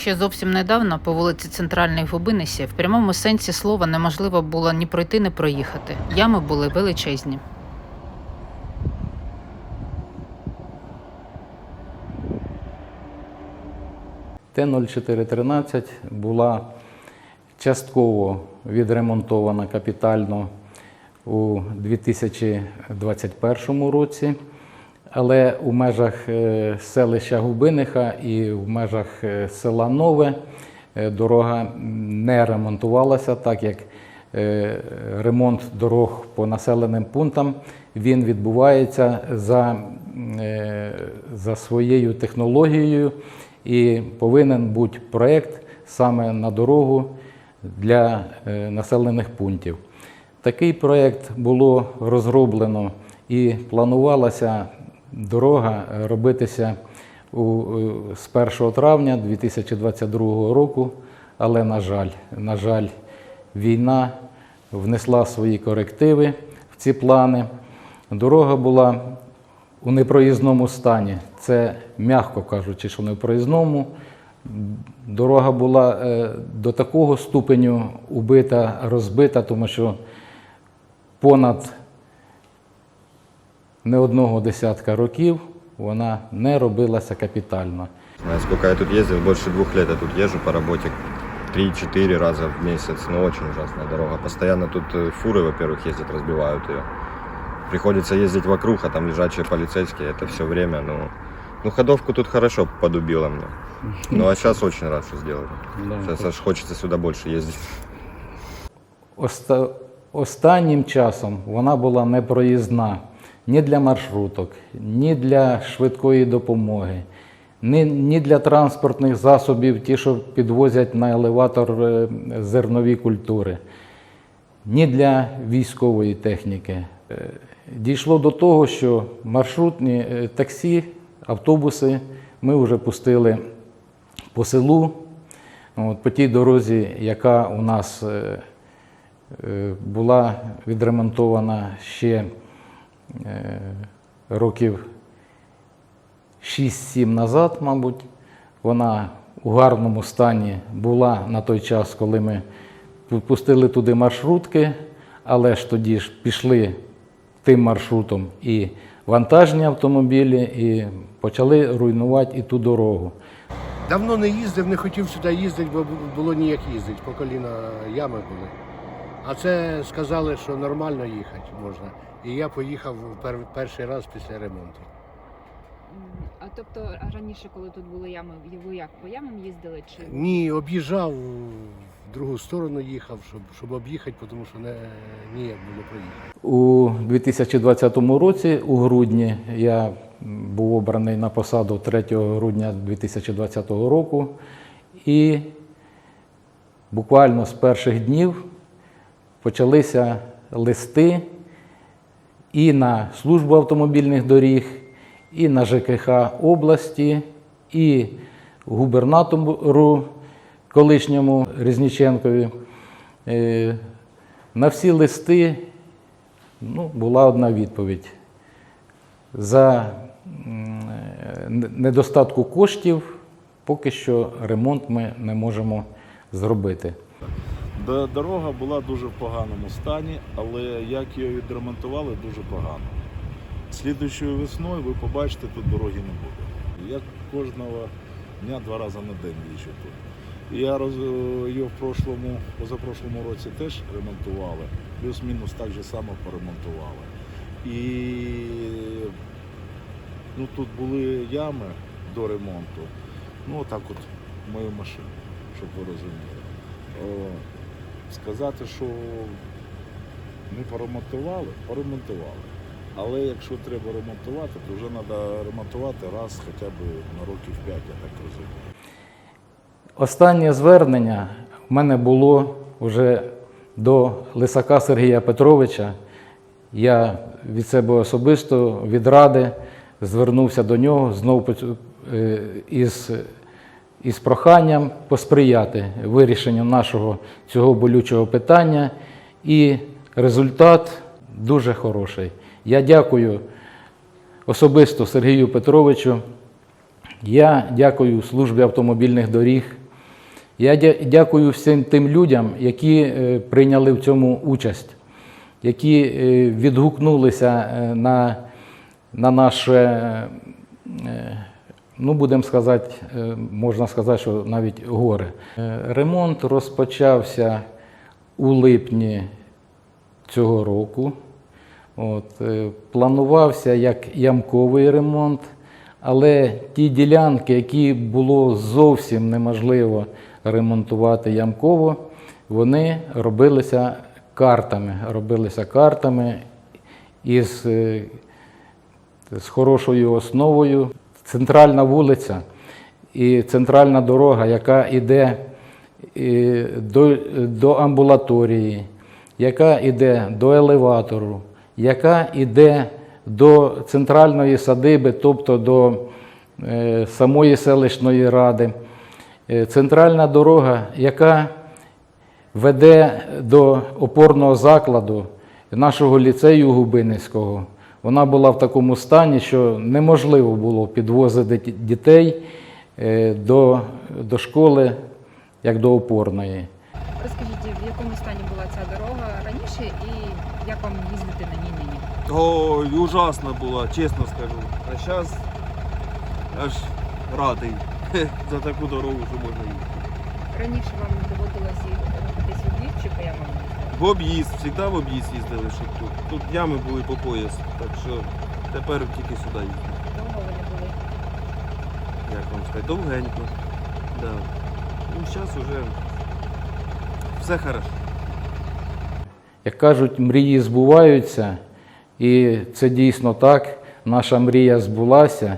Ще зовсім недавно по вулиці Центральній в Губинесі в прямому сенсі слова неможливо було ні пройти, ні проїхати. Ями були величезні. Т-0413 була частково відремонтована капітально у 2021 році, але у межах е, селища Губиниха і в межах е, села Нове е, дорога не ремонтувалася, так як ремонт дорог по населеним пунктам він відбувається за, за своєю технологією і повинен бути проєкт саме на дорогу для населених пунктів. Такий проєкт було розроблено і планувалася дорога робитися у, е, з 1 травня 2022 року, але, на жаль, на жаль, війна внесла свої корективи в ці плани. Дорога була у непроїзному стані. Це м'яко кажучи, що в непроїзному. Дорога була е, до такого ступеню убита, розбита, тому що понад не одного десятка років вона не робилася капітально. Знаю, сколько я тут ездил, больше двух лет я тут езжу по работе. Три-четыре раза в месяц, но очень ужасная дорога. Постоянно тут э, фуры, во-первых, ездят, разбивают ее. Приходится ездить вокруг, а там лежачие полицейские, это все время, ну... Ну, ходовку тут хорошо подубило мне. Ну, а сейчас очень рад, что сделали. Сейчас аж хочется сюда больше ездить. Оста- Останнім часом вона була непроїзна ні для маршруток, ні для швидкої допомоги, ні, ні для транспортних засобів, ті, що підвозять на елеватор е, зернові культури, ні для військової техніки. Е, Дійшло до того, що маршрутні е, таксі, автобуси ми вже пустили по селу, от, по тій дорозі, яка у нас була відремонтована ще років 6-7 назад, мабуть. Вона у гарному стані була на той час, коли ми пустили туди маршрутки, але ж тоді ж пішли тим маршрутом і вантажні автомобілі, і почали руйнувати і ту дорогу. Давно не їздив, не хотів сюди їздити, бо було ніяк їздити, по коліна ями були. А це сказали, що нормально їхати можна. І я поїхав пер- перший раз після ремонту. М, А тобто раніше, коли тут були ями, ви як по ямам їздили чи Ні, об'їжджав, в другу сторону їхав, щоб, щоб об'їхати, тому що не, ніяк було проїхати. У 2020 році, у грудні, я був обраний на посаду 3 грудня 2020 року, і буквально з перших днів почалися листи і на службу автомобільних доріг, і на ЖКХ області, і губернатору колишньому Різніченкові. Е, На всі листи ну, була одна відповідь. За е, недостатку коштів поки що ремонт ми не можемо зробити. До- Дорога була дуже в поганому стані, але як її відремонтували, дуже погано. Слідуючою весною ви побачите, тут дороги не буде. Я кожного дня два рази на день їжджу тут. Я роз... її в прошлому, позапрошлому році теж ремонтували, плюс-мінус так же само поремонтували. І ну, тут були ями до ремонту. Ну, отак от мою машину, щоб ви розуміли. Сказати, що не поремонтували, поремонтували. Але якщо треба ремонтувати, то вже треба ремонтувати раз хоча б на років 5, я так розумію. Останнє звернення в мене було вже до Лисака Сергія Петровича. Я від себе особисто від ради звернувся до нього знову е, із, із проханням посприяти вирішенню нашого цього болючого питання. І результат дуже хороший. Я дякую особисто Сергію Петровичу. Я дякую службі автомобільних доріг Я дякую всім тим людям, які е, прийняли в цьому участь, які е, відгукнулися е, на, на наше, ну будемо сказати, е, можна сказати, що навіть горе. Е, Ремонт розпочався у липні цього року. От, е, планувався як ямковий ремонт, але ті ділянки, які було зовсім неможливо ремонтувати ямково, вони робилися картами. Робилися картами із, з хорошою основою. Центральна вулиця і центральна дорога, яка йде до, до амбулаторії, яка йде до елеватору, яка йде до центральної садиби, тобто до е, самої селищної ради. Е, Центральна дорога, яка веде до опорного закладу нашого ліцею Губинницького. Вона була в такому стані, що неможливо було підвозити дітей е, до, до школи як до опорної. Розкажіть, в якому стані була ця дорога раніше і як вам їздити на ній нині? Ой, ужасно було, чесно скажу. А зараз аж радий за таку дорогу, що можна їхати. Раніше вам доводилось рухатись у Львів чи їздили? В об'їзд, завжди в об'їзд їздили, щоб тут. Тут ями були по пояс, так що тепер тільки сюди їздимо. Довго вони були? Як вам сказати, довгенько. Да. Ну, зараз вже все хорошо. Як кажуть, мрії збуваються, і це дійсно так. Наша мрія збулася.